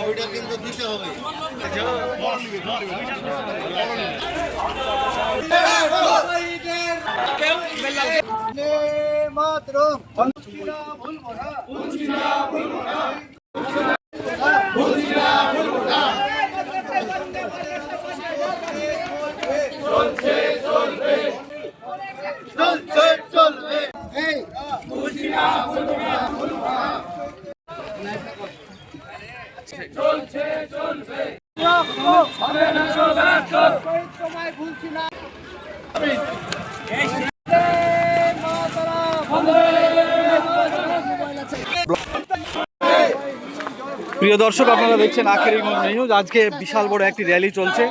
ছবিটা কিন্তু দিতে হবে চলছে চলবে প্রিয় দর্শক আপনারা দেখছেন আখেরি নিউজ আজকে বিশাল বড় একটি র্যালি চলছে।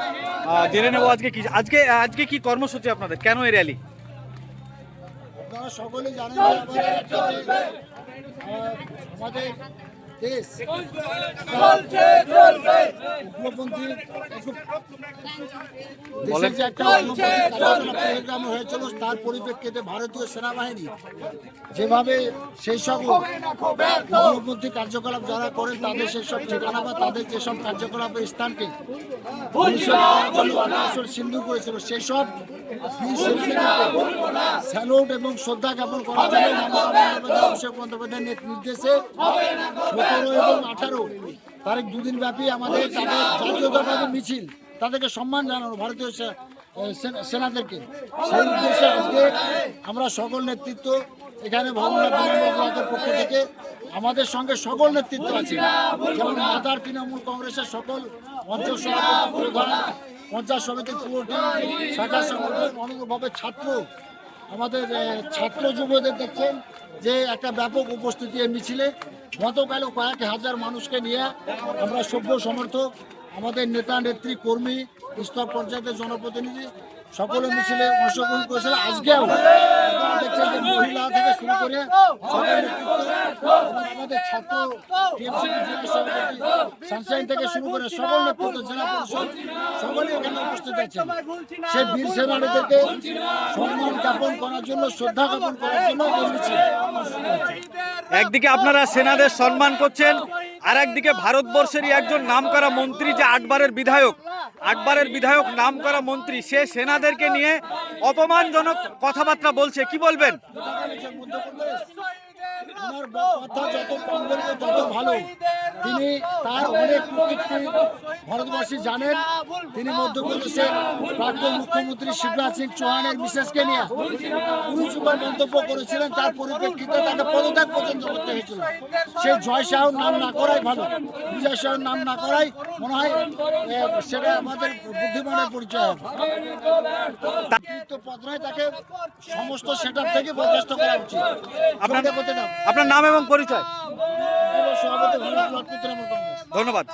জেনে নেব আজকে কি আজকে আজকে কি কর্মসূচি আপনাদের? কেন এই র্যালি আপনারা সকলেই জানেন আমাদের দেশ উগ্রপন্থী দেশের যে একটা উগ্রপন্থী হয়েছিল তার পরিপ্রেক্ষিতে ভারতীয় সেনাবাহিনী যেভাবে সেই সব উগ্রপন্থী কার্যকলাপ যারা করেন তাদের সেই সব ঠিকানা বা তাদের যেসব কার্যকলাপের স্থানকে সিন্ধু করেছিল সেই সব বীর স্যালুট এবং শ্রদ্ধা জ্ঞাপন করার বন্দ্যোপাধ্যায় অভিষেক নেত- নির্দেশে সতেরো এবং আঠারো তারিখ দুদিন ব্যাপী আমাদের তাদের জাতীয়তাবাদী মিছিল, তাদেরকে সম্মান জানানো ভারতীয় সেনা- সেনাদেরকে। সেই উদ্দেশ্যে আজকে আমরা সকল নেতৃত্ব এখানে বিনম্বর পক্ষ থেকে আমাদের সঙ্গে সকল নেতৃত্ব আছে। যেমন মাদার তৃণমূল কংগ্রেসের সকল অঞ্চল সভাপতি পঞ্চায়েত সমিতির পুরোটি শাখা সংগঠন অনুরূপভাবে ছাত্র আমাদের ছাত্র যুবদের দেখছেন যে একটা ব্যাপক উপস্থিতি মিছিলে। গতকালও কয়েক হাজার মানুষকে নিয়ে আমরা সভ্য সমর্থক, আমাদের নেতা, নেত্রী, কর্মী, স্তর পর্যায়ের জনপ্রতিনিধি সকলে মিছিলে অংশগ্রহণ করেছিল। আজকেও আপনারা মহিলা থেকে শুরু করে সকল নেতৃত্ব এবং আমাদের ছাত্র টিএমসি জেলা সভাপতি সানশাইন থেকে শুরু করে সকল নেতৃত্ব জেলা পরিষদ সকলেই এখানে উপস্থিত আছেন সেই বীর সেনানীদেরকে সম্মান জ্ঞাপন করার জন্য শ্রদ্ধা জ্ঞাপন করার জন্য একদিকে আপনারা সেনাদের সম্মান করছেন আর একদিকে ভারতবর্ষেরই একজন নামকরা মন্ত্রী যে আটবারের বিধায়ক আটবারের বিধায়ক নাম করা মন্ত্রী সে সেনাদেরকে নিয়ে অপমানজনক কথাবার্তা বলছে। কি বলবেন? ওনার কথা যত কম বলবে তত ভালো। তিনি তার অনেক কৃতিত্ব ভারতবাসী জানেন। তিনি মধ্যপ্রদেশের প্রাক্তন মুখ্যমন্ত্রী শিবরাজ সিং চৌহানের বিশেষকে নিয়ে কুরুচুকর মন্তব্য করেছিলেন। তার পরিপ্রেক্ষিতে তাকে পদত্যাগ পর্যন্ত করতে হয়েছিল। সেই জয় শাহর নাম না করাই ভালো। বিজয় শাহর নাম না করাই মনে হয় সেটা আমাদের বুদ্ধিমানের পরিচয় হবে। তাকে সমস্ত সেটার থেকে বরখাস্ত করা উচিত। আপনার নাম এবং পরিচয়। ধন্যবাদ।